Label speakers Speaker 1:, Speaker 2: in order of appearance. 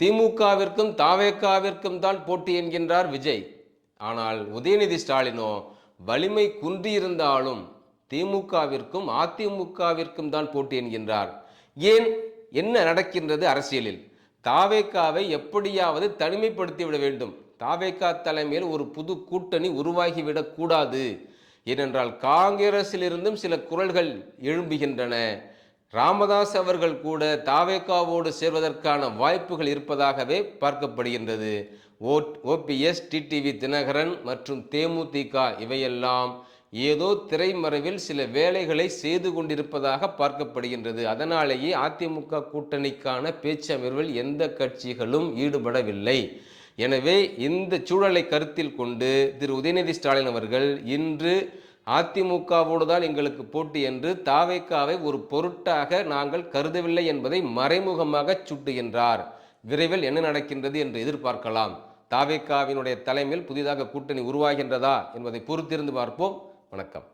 Speaker 1: திமுகவிற்கும் தாவேக்காவிற்கும் தான் போட்டி என்கின்றார் விஜய். ஆனால் உதயநிதி ஸ்டாலினோ வலிமை குன்றியிருந்தாலும் திமுகவிற்கும் அதிமுகவிற்கும் தான் போட்டி என்கின்றார். ஏன்? என்ன நடக்கின்றது அரசியலில்? தாவேக்காவை எப்படியாவது தனிமைப்படுத்தி விட வேண்டும். தாவேக்கா தலைமையில் ஒரு புது கூட்டணி உருவாகிவிடக்கூடாது. ஏனென்றால் காங்கிரசிலிருந்தும் சில குரல்கள் எழும்புகின்றன. ராமதாஸ் அவர்கள் கூட தாவேக்காவோடு சேர்வதற்கான வாய்ப்புகள் இருப்பதாகவே பார்க்கப்படுகின்றது. ஓ ஓபிஎஸ் டிடிவி தினகரன் மற்றும் தேமுதிக இவையெல்லாம் ஏதோ திரைமறைவில் சில வேலைகளை செய்து கொண்டிருப்பதாக பார்க்கப்படுகின்றது. அதனாலேயே அதிமுக கூட்டணிக்கான பேச்சமர்வில் எந்த கட்சிகளும் ஈடுபடவில்லை. எனவே இந்த சூழலை கருத்தில் கொண்டு திரு. உதயநிதி ஸ்டாலின் அவர்கள் இன்று அதிமுகவோடு தான் எங்களுக்கு போட்டி என்று தாவேக்காவை ஒரு பொருட்டாக நாங்கள் கருதவில்லை என்பதை மறைமுகமாக சுட்டுகின்றார். விரைவில் என்ன நடக்கின்றது என்று எதிர்பார்க்கலாம். தாவேக்காவினுடைய தலைமையில் புதிதாக கூட்டணி உருவாகின்றதா என்பதை பொறுத்திருந்து பார்ப்போம். வணக்கம்.